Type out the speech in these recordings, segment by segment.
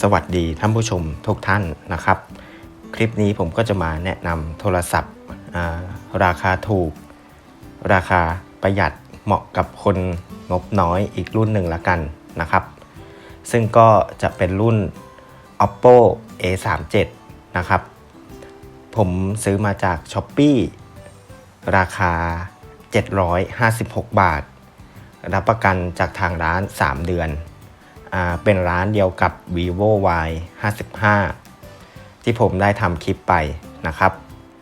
สวัสดีท่านผู้ชมทุกท่านนะครับ คลิปนี้ผมก็จะมาแนะนำโทรศัพท์ราคาถูก ราคาประหยัดเหมาะกับคนงบน้อยอีกรุ่นหนึ่งละกันนะครับ ซึ่งก็จะเป็นรุ่น oppo a37 นะครับ ผมซื้อมาจาก s h อ p e e ราคา 756 บาท รับประกันจากทางร้าน 3 เดือน เป็นร้านเดียวกับ vivo y 55ที่ผมได้ทำคลิปไปนะครับ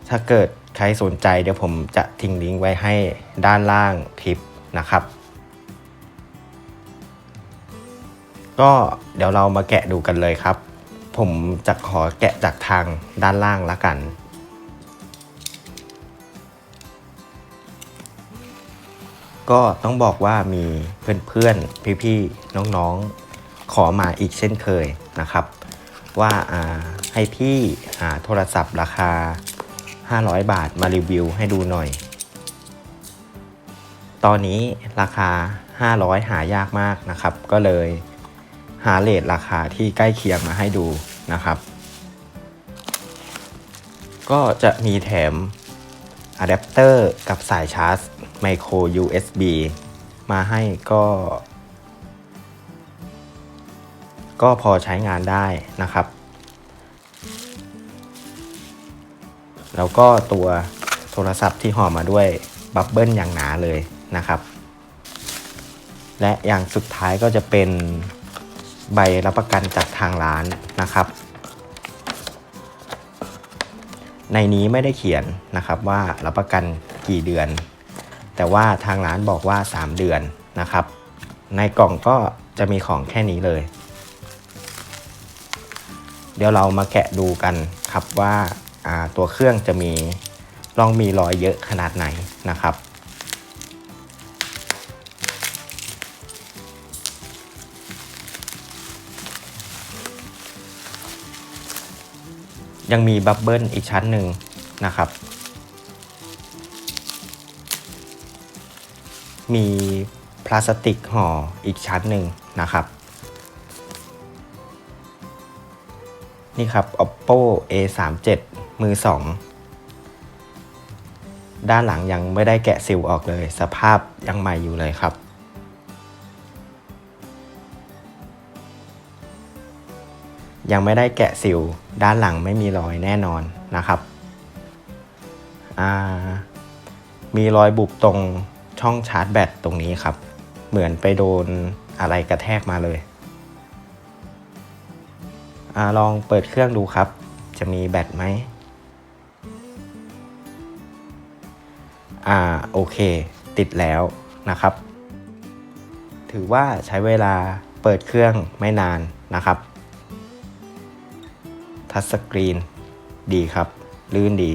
ถ้าเกิดใครสนใจเดี๋ยวผมจะทิ้งลิงก์ไว้ให้ด้านล่างคลิปนะครับ ก็เดี๋ยวเรามาแกะดูกันเลยครับ ผมจะขอแกะจากทางด้านล่างละกันก็ต้องบอกว่ามีเพื่อนๆ พี่ๆ น้องๆ ขอมาอีกเช่นเคยนะครับ ว่าอ่าให้พี่หาโทรศัพท์ราคา 500 บาทมารีวิวให้ดูหน่อย ตอนนี้ราคา 500 หายากมากนะครับ ก็เลยหาเลทราคาที่ใกล้เคียงมาให้ดูนะครับ ก็จะมีแถมอะแดปเตอร์กับสายชาร์จไมโคร USB มาให้ก็ ก็พอใช้งานได้นะครับ แล้วก็ตัวโทรศัพท์ที่ห่อมาด้วยบับเบิลอย่างหนาเลยนะครับ และอย่างสุดท้ายก็จะเป็นใบรับประกันจากทางร้านนะครับ ในนี้ไม่ได้เขียนนะครับว่ารับประกันกี่เดือน แต่ว่าทางร้านบอกว่า 3 เดือนนะครับ ในกล่องก็จะมีของแค่นี้เลย เดี๋ยวเรามาแกะดูกันครับว่าอ่าตัวเครื่องจะมีลองมีรอยเยอะขนาดไหนนะครับ ยังมีบับเบิลอีกชั้นหนึ่งนะครับ มีพลาสติกห่ออีกชั้นหนึ่งนะครับ นี่ครับ oppo a37 มือ 2 ด้านหลังยังไม่ได้แกะซิลออกเลย สภาพยังใหม่อยู่เลยครับ ยังไม่ได้แกะซิลด้านหลังไม่มีรอยแน่นอนนะครับ มีรอยบุบตรงช่องชาร์จแบตตรงนี้ครับ เหมือนไปโดนอะไรกระแทกมาเลย อลองเปิดเครื่องดูครับ จะมีแบตไหมอ่าโอเค ติดแล้วนะครับ ถือว่าใช้เวลาเปิดเครื่องไม่นานนะครับ ทัชสกรีนดีครับ ลื่นดี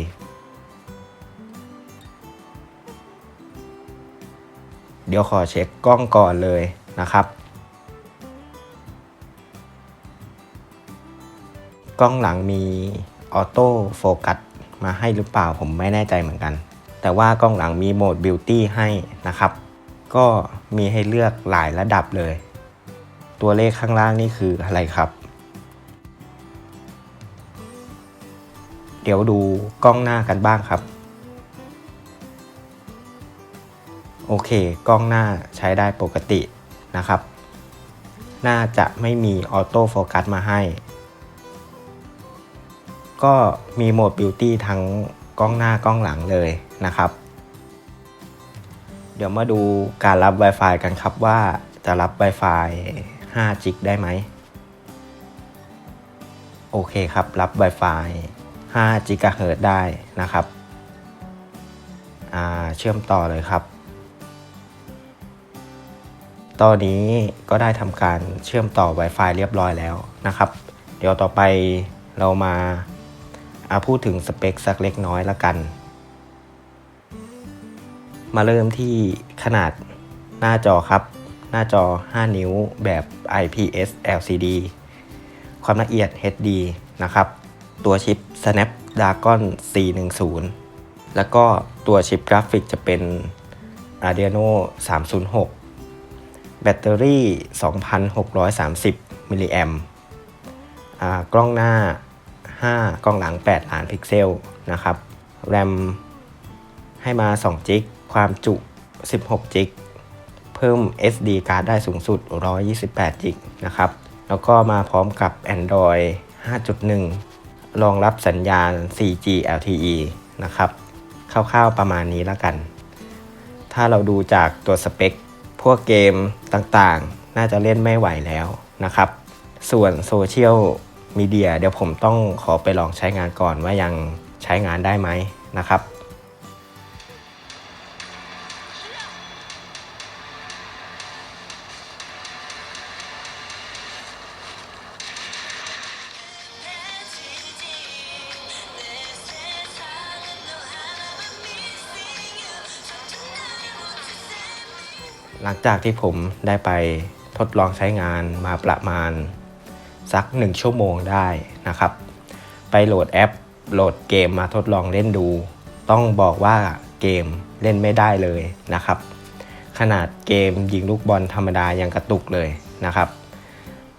เดี๋ยวขอเช็คกล้องก่อนเลยนะครับ กล้องหลังมีออโต้โฟกัสมาให้หรือเปล่าผมไม่แน่ใจเหมือนกัน แต่ว่ากล้องหลังมีโหมดบิวตี้ให้นะครับ ก็มีให้เลือกหลายระดับเลย ตัวเลขข้างล่างนี่คืออะไรครับ เดี๋ยวดูกล้องหน้ากันบ้างครับ โอเค กล้องหน้าใช้ได้ปกตินะครับ น่าจะไม่มีออโต้โฟกัสมาให้ ก็มีโหมดบิวตี้ทั้งกล้องหน้ากล้องหลังเลยนะครับ เดี๋ยวมาดูการรับ Wi-Fi กันครับว่าจะรับ Wi-Fi 5 g ิกได้ไหม โอเคครับ รับ Wi-Fi 5 g h z ได้นะครับ เชื่อมต่อเลยครับ ตอนนี้ก็ได้ทำการเชื่อมต่อ Wi-Fi เรียบร้อยแล้วนะครับ เดี๋ยวต่อไปเรามา อาพูดถึงสเปคสักเล็กน้อยละกัน มาเริ่มที่ขนาดหน้าจอครับ หน้าจอ 5 นิ้วแบบ IPS LCD ความละเอียด HD นะครับ ตัวชิป Snapdragon 410 แล้วก็ตัวชิปกราฟิกจะเป็น Adreno 306 แบตเตอรี่ 2,630 มิลลิแอมกล้องหน้า 5 กล้องหลัง 8 ล้านพิกเซลนะครับแรมให้มา 2 จิก ความจุ 16 จิก เพิ่ม SD การ์ดได้สูงสุด 128 จิกนะครับ แล้วก็มาพร้อมกับ Android 5.1 รองรับสัญญาณ 4G LTE นะครับคร่าวๆประมาณนี้แล้วกัน ถ้าเราดูจากตัวสเปค พวกเกมต่างๆ น่าจะเล่นไม่ไหวแล้วนะครับ ส่วนโซเชียล มีเดียเดี๋ยวผมต้องขอไปลองใช้งานก่อนว่ายังใช้งานได้ไหมนะครับหลังจากที่ผมได้ไปทดลองใช้งานมาประมาณ สักหนึ่งชั่วโมงได้นะครับ ไปโหลดแอป โหลดเกมมาทดลองเล่นดู ต้องบอกว่าเกมเล่นไม่ได้เลยนะครับ ขนาดเกมยิงลูกบอลธรรมดายังกระตุกเลยนะครับ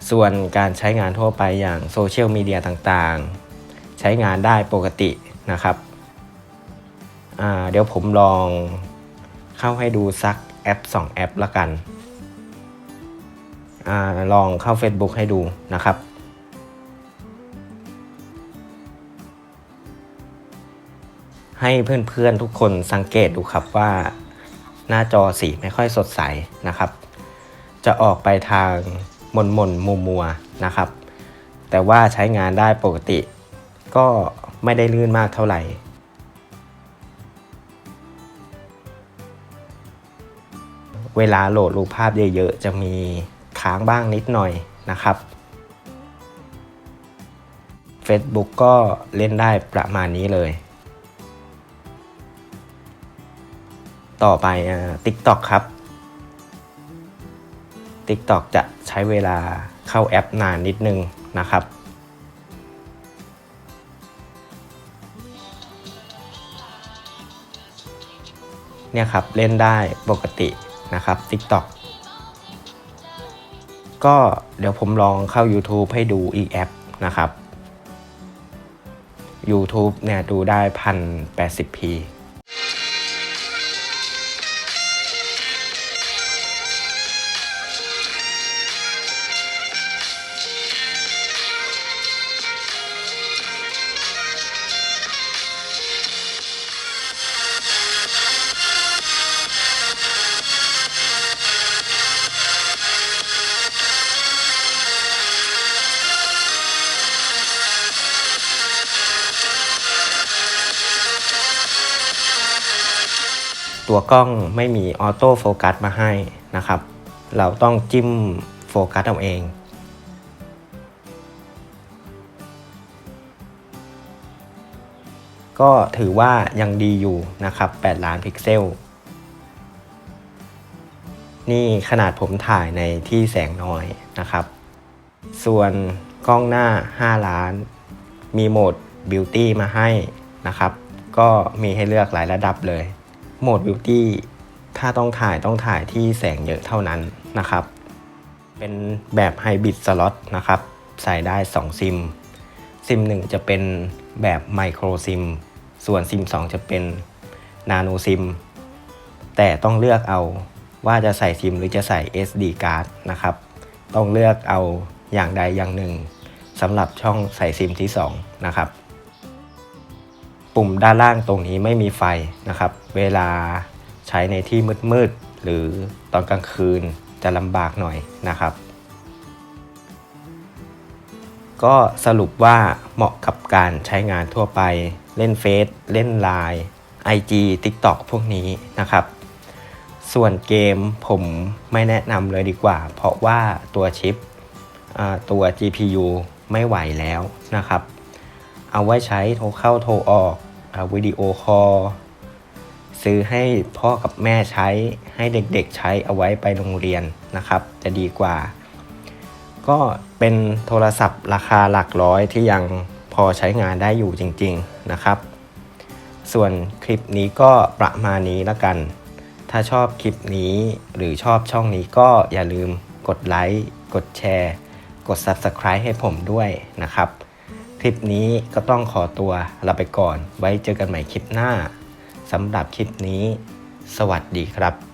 ส่วนการใช้งานทั่วไปอย่างโซเชียลมีเดียต่างๆ ใช้งานได้ปกตินะครับ เดี๋ยวผมลองเข้าให้ดูสักแอป 2 แอปละกัน อลองเข้า Facebook ให้ดูนะครับ ให้เพื่อนๆทุกคนสังเกตดูครับว่าหน้าจอสีไม่ค่อยสดใสนะครับ จะออกไปทางมนมนมัวมัวนะครับ แต่ว่าใช้งานได้ปกติ ก็ไม่ได้ลื่นมากเท่าไหร่เวลาโหลดรูปภาพเยอะๆ จะมี ค้างบ้างนิดหน่อยนะครับ Facebook ก็เล่นได้ประมาณนี้เลย ต่อไปอ่า TikTok ครับ TikTok จะใช้เวลาเข้าแอปนานนิดนึงนะครับ เนี่ยครับ เล่นได้ปกตินะครับ TikTok ก็เดี๋ยวผมลองเข้า YouTube ให้ดูอีกแอปนะครับ YouTube เนี่ยดูได้ 1080p ตัวกล้องไม่มีออโต้โฟกัสมาให้นะครับ เราต้องจิ้มโฟกัสเอาเองก็ถือว่ายังดีอยู่นะครับ 8 ล้านพิกเซล นี่ขนาดผมถ่ายในที่แสงน้อยนะครับ ส่วนกล้องหน้า 5 ล้าน มีโหมด Beauty มาให้นะครับ ก็มีให้เลือกหลายระดับเลย โหมด Beauty ถ้าต้องถ่ายต้องถ่ายที่แสงเยอะเท่านั้นนะครับ เป็นแบบไฮบริดสล็อตนะครับ ใส่ได้ 2 ซิม ซิม 1 จะเป็นแบบไมโครซิม ส่วนซิม 2 จะเป็นนาโนซิม แต่ต้องเลือกเอาว่าจะใส่ซิมหรือจะใส่ SD card นะครับ ต้องเลือกเอาอย่างใดอย่างหนึ่งสำหรับช่องใส่ซิมที่ 2 นะครับ ปุ่มด้านล่างตรงนี้ไม่มีไฟนะครับ เวลาใช้ในที่มืดๆหรือตอนกลางคืนจะลำบากหน่อยนะครับ ก็สรุปว่าเหมาะกับการใช้งานทั่วไป เล่นเฟซเล่นไลน์ IG TikTok พวกนี้นะครับ ส่วนเกมผมไม่แนะนำเลยดีกว่า เพราะว่าตัวชิปตัว GPU ไม่ไหวแล้วนะครับ เอาไว้ใช้โทรเข้าโทรออก วิดีโอคอลซื้อให้พ่อกับแม่ใช้ให้เด็กๆใช้เอาไว้ไปโรงเรียนนะครับ จะดีกว่า ก็เป็นโทรศัพท์ราคาหลักร้อยที่ยังพอใช้งานได้อยู่จริง ๆนะครับ ส่วนคลิปนี้ก็ประมาณนี้แล้วกัน ถ้าชอบคลิปนี้หรือชอบช่องนี้ก็อย่าลืมกดไลค์กดแชร์ กด Subscribe ให้ผมด้วยนะครับ คลิปนี้ก็ต้องขอตัวลาไปก่อน ไว้เจอกันใหม่คลิปหน้าสำหรับคลิปนี้ สวัสดีครับ